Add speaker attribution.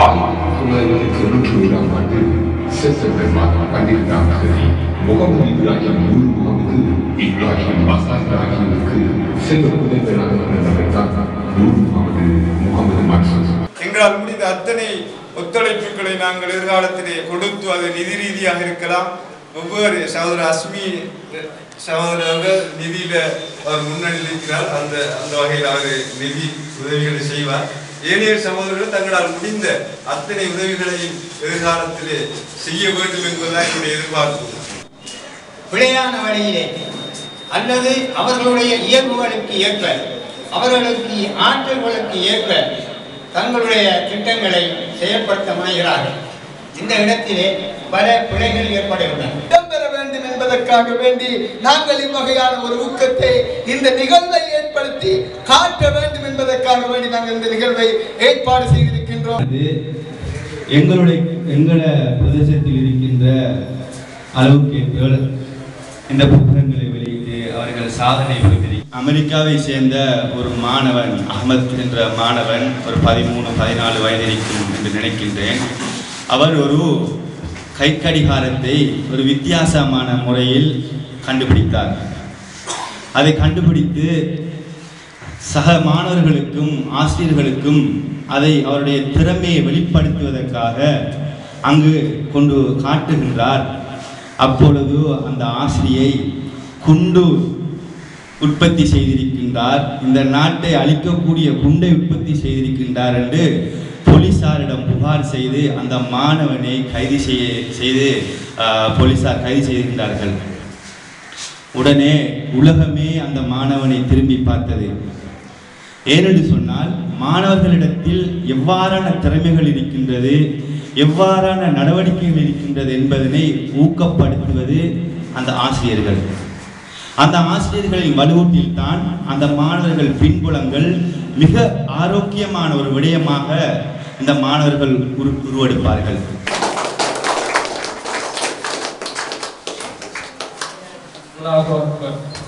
Speaker 1: ஆயிரத்தி தொண்ணூற்றி ஏழாம் ஆண்டு செப்டம்பர் பன்னிரெண்டாம் தேதி முகமது இப்ராஹிம் முகமது இப்ராஹிம் மசாத் ஆகியோருக்கு முகமது முகமது மன்சூர்
Speaker 2: எங்களால் முடிந்த அத்தனை ஒத்துழைப்புகளை நாங்கள் எதிர்காலத்திலே கொடுத்து அது நிதி ரீதியாக இருக்கலாம். ஒவ்வொரு சகோதரர் அஸ்மி சகோதரர்கள் நிதியில அவர் முன்னணி இருக்கிறார். அந்த அந்த வகையில் அவர் நிதி உதவிகளை செய்வார். ஏனைய சகோதரர்கள் தங்களால் முடிந்த அத்தனை உதவிகளையும் எதிர்காலத்திலே செய்ய வேண்டும் என்பதுதான் என்னுடைய எதிர்பார்ப்பு.
Speaker 3: பிழையான வழியிலே அல்லது அவர்களுடைய இயல்புகளுக்கு ஏற்ப அவர்களுக்கு ஆற்றல்களுக்கு ஏற்ப தங்களுடைய திட்டங்களை செயல்படுத்த முனைகிறார்கள். இந்த இடத்திலே பல பிழைகள் ஏற்படுகின்றன.
Speaker 4: இடம்பெற வேண்டும் என்பதற்காக வேண்டி நாங்கள் இவ்வகையான ஒரு ஊக்கத்தை இந்த நிகழ்வை ஏற்படுத்தி காட்ட வேண்டும் என்பதற்காக வேண்டி நாங்கள் இந்த நிகழ்வை ஏற்பாடு செய்திருக்கின்றோம்.
Speaker 5: எங்களுடைய எங்கள பிரதேசத்தில் இருக்கின்ற அளவுக்கேற்ப இந்த புத்தகங்களை வெளியிட்டு அவர்கள் சாதனை புரிந்திருக்கிறார் அமெரிக்காவை சேர்ந்த ஒரு மாணவன் அகமத் என்ற மாணவன் ஒரு பதிமூணு பதினாலு வயது இருக்கும் என்று நினைக்கின்றேன். அவர் ஒரு கைக்கடிகாரத்தை ஒரு வித்தியாசமான முறையில் கண்டுபிடித்தார். அதை கண்டுபிடித்து சக மாணவர்களுக்கும் ஆசிரியர்களுக்கும் அதை அவருடைய திறமையை வெளிப்படுத்துவதற்காக அங்கு கொண்டு காட்டுகின்றார். அப்பொழுது அந்த ஆசிரியை குண்டு உற்பத்தி செய்திருக்கின்றார். இந்த நாட்டை அழிக்கக்கூடிய குண்டை உற்பத்தி செய்திருக்கின்றார் என்று போலீசாரிடம் புகார் செய்து அந்த மாணவனை கைது செய்ய செய்து போலீசார் கைது செய்திருந்தார்கள். உடனே உலகமே அந்த மாணவனை திரும்பி பார்த்தது. ஏனென்று சொன்னால் மாணவர்களிடத்தில் எவ்வாறான திறமைகள் இருக்கின்றது எவ்வாறான நடவடிக்கைகள் இருக்கின்றது என்பதனை ஊக்கப்படுத்துவது அந்த ஆசிரியர்கள். அந்த ஆசிரியர்களின் வலுவூட்டில் தான் அந்த மாணவர்கள் பின்புலங்கள் மிக ஆரோக்கியமான ஒரு விடயமாக இந்த மாணவர்கள் உரு உருவெடுப்பார்கள்.
Speaker 6: அல்லாஹ்